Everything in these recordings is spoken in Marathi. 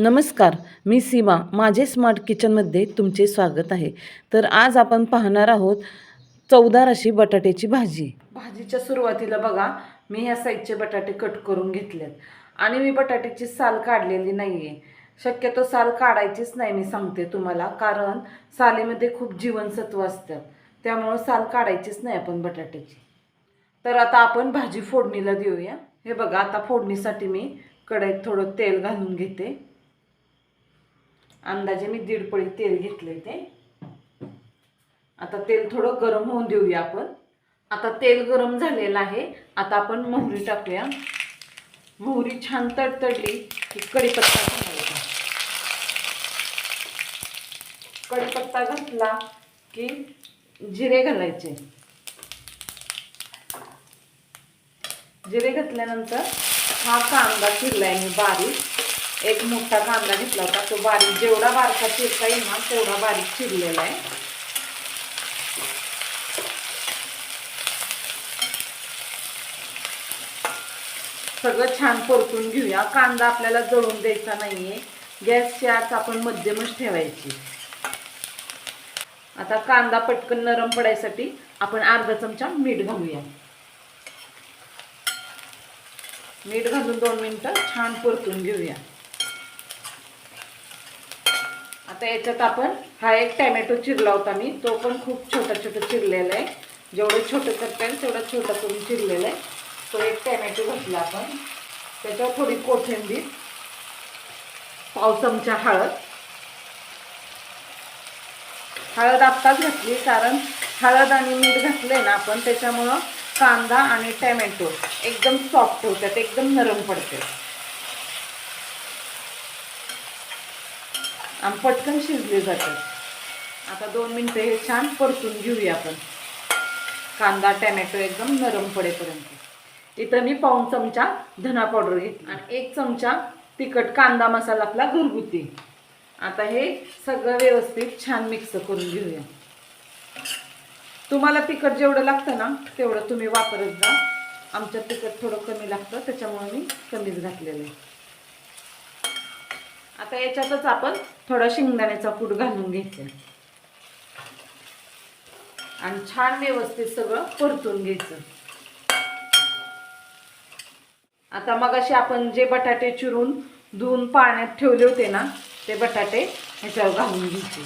नमस्कार मी सीमा. माझे स्मार्ट किचनमध्ये तुमचे स्वागत आहे. तर आज आपण पाहणार आहोत चवदार अशी बटाट्याची भाजी. भाजीच्या सुरुवातीला बघा मी ह्या साईजचे बटाटे कट करून घेतलेत. आणि मी बटाट्याची साल काढलेली नाही आहे शक्यतो साल काढायचीच नाही मी सांगते तुम्हाला कारण सालीमध्ये खूप जीवनसत्व असतात त्यामुळं साल काढायचीच नाही आपण बटाट्याची. तर आता आपण भाजी फोडणीला देऊया. हे बघा आता फोडणीसाठी मी कढईत थोडं तेल घालून घेते. अंदाजे मी दीड पळी तेल घेतले ते. आता तेल थोडं गरम होऊन देऊया आपण. आता तेल गरम झालेलं आहे. आता आपण मोहरी टाकूया. मोहरी छान तडतडली की कढीपत्ता घालायचा. कढीपत्ता घातला की जिरे घालायचे. जिरे घातल्यानंतर हा कांदा चिरलाय मी बारीक. एक मोठा कांदा घेतला होता. तो बारीक जेवढा बारका चिरता येईल ना तेवढा बारीक चिरलेला आहे. सगळं छान परतून घेऊया. कांदा आपल्याला जळून द्यायचा नाहीये. गॅसची आच आपण मध्यमच ठेवायची. आता कांदा पटकन नरम पडायसाठी आपण अर्धा चमचा मीठ घालूया. मीठ घालून दोन मिनटं छान परतून घेऊया. आता याच्यात आपण हा एक टॅमॅटो चिरला होता मी. तो पण खूप छोटा छोटा चिरलेला आहे. जेवढं छोटं करता येईल तेवढा छोटा करून चिरलेला आहे. तो एक टॅमॅटो घातला आपण. त्याच्यावर थोडी कोथिंबीर पाव चमचा हळद. हळद आत्ताच घातली कारण हळद आणि मीठ घातलंय ना आपण त्याच्यामुळं कांदा आणि टॅमॅटो एकदम सॉफ्ट होतात एकदम नरम पडते आणि पटकन शिजले जातात आता दोन मिनटं हे छान परतून घेऊया आपण. कांदा टॅमॅटो एकदम नरम पडेपर्यंत. इथं मी पाऊन चमचा धना पावडर घेतली. आणि एक चमचा तिखट कांदा मसाला आपला घरगुती. आता हे सगळं व्यवस्थित छान मिक्स करून घेऊया. तुम्हाला तिखट जेवढं लागतं ना तेवढं तुम्ही वापरत जा. आमच्या तिखट थोडं कमी लागतं त्याच्यामुळे मी कमीच घातलेलं आहे. आता याच्यातच आपण थोडा शेंगदाण्याचा कूट घालून घ्यायचा आणि छान व्यवस्थित सगळं परतून घ्यायचं. आता मग असे आपण जे बटाटे चिरून धुवून पाण्यात ठेवले होते ना ते बटाटे ह्याच्यावर घालून घ्यायचे.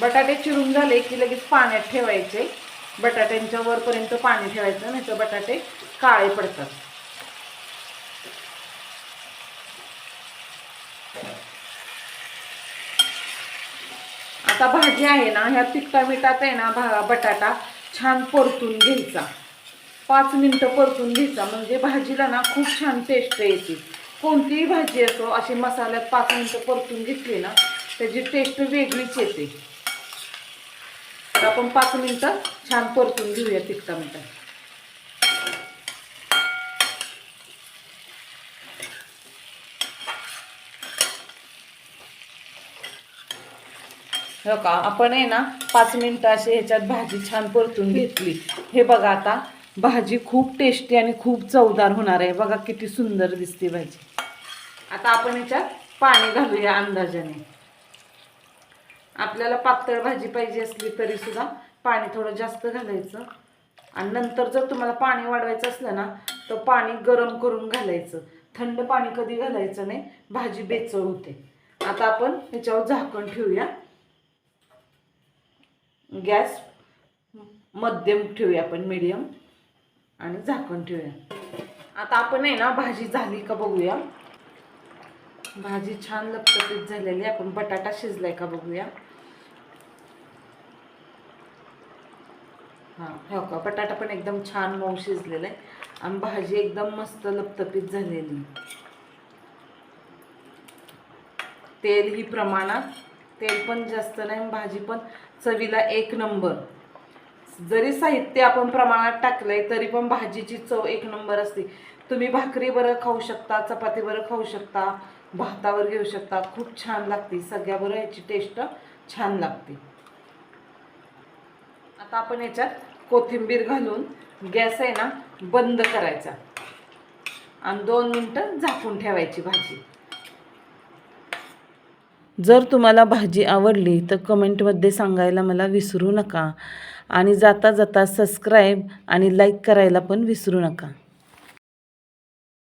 बटाटे चिरून झाले की लगेच पाण्यात ठेवायचे. बटाट्यांच्या वरपर्यंत पाणी ठेवायचं नाही तर बटाटे काळे पडतात. आता भाजी आहे ना ह्या तिखटा मिठात आहे ना भा बटाटा छान परतून घ्यायचा. पाच मिनटं परतून घ्यायचा म्हणजे भाजीला ना खूप छान टेस्ट येते. कोणतीही भाजी असो अशी मसाल्यात पाच मिनटं परतून घेतली ना त्याची टेस्ट वेगळीच येते. तर आपण पाच मिनटं छान परतून घेऊया तिखटा मिठात. हो का? आपण आहे ना पाच मिनटं अशी ह्याच्यात भाजी छान परतून घेतली. हे बघा आता भाजी खूप टेस्टी आणि खूप चवदार होणार आहे. बघा किती सुंदर दिसते भाजी. आता आपण ह्याच्यात पाणी घालूया अंदाजाने. आपल्याला पातळ भाजी पाहिजे असली तरी सुद्धा पाणी थोडं जास्त घालायचं. आणि नंतर जर तुम्हाला पाणी वाढवायचं असलं ना तर पाणी गरम करून घालायचं. थंड पाणी कधी घालायचं नाही भाजी बेचव होते. आता आपण ह्याच्यावर झाकण ठेवूया. गॅस मध्यम ठेवूया आपण मीडियम आणि झाकण ठेवूया. आता आपण आहे ना भाजी झाली का बघूया. भाजी छान लपटपीत झालेली आहे. आपण बटाटा शिजलाय का बघूया. हां हो का? बटाटा पण एकदम छान मऊ शिजलेला आहे. आणि भाजी एकदम मस्त लपतपीत झालेली तेल ही प्रमाणात तेल पण जास्त नाही भाजी पण चवीला एक नंबर. जरी साहित्य आपण प्रमाणात टाकलंय तरी पण भाजीची चव एक नंबर असते. तुम्ही भाकरी बरं खाऊ शकता चपाती बरं खाऊ शकता भातावर घेऊ शकता. खूप छान लागते. सगळ्याबरोबर याची टेस्ट छान लागते. आता आपण याच्यात कोथिंबीर घालून गॅस आहे ना बंद करायचा. आणि दोन मिनटं झाकून ठेवायची भाजी. जर तुम्हाला भाजी आवडली तर कमेंटमध्ये सांगायला मला विसरू नका. आणि जाता जाता सबस्क्राईब आणि लाईक करायला पण विसरू नका.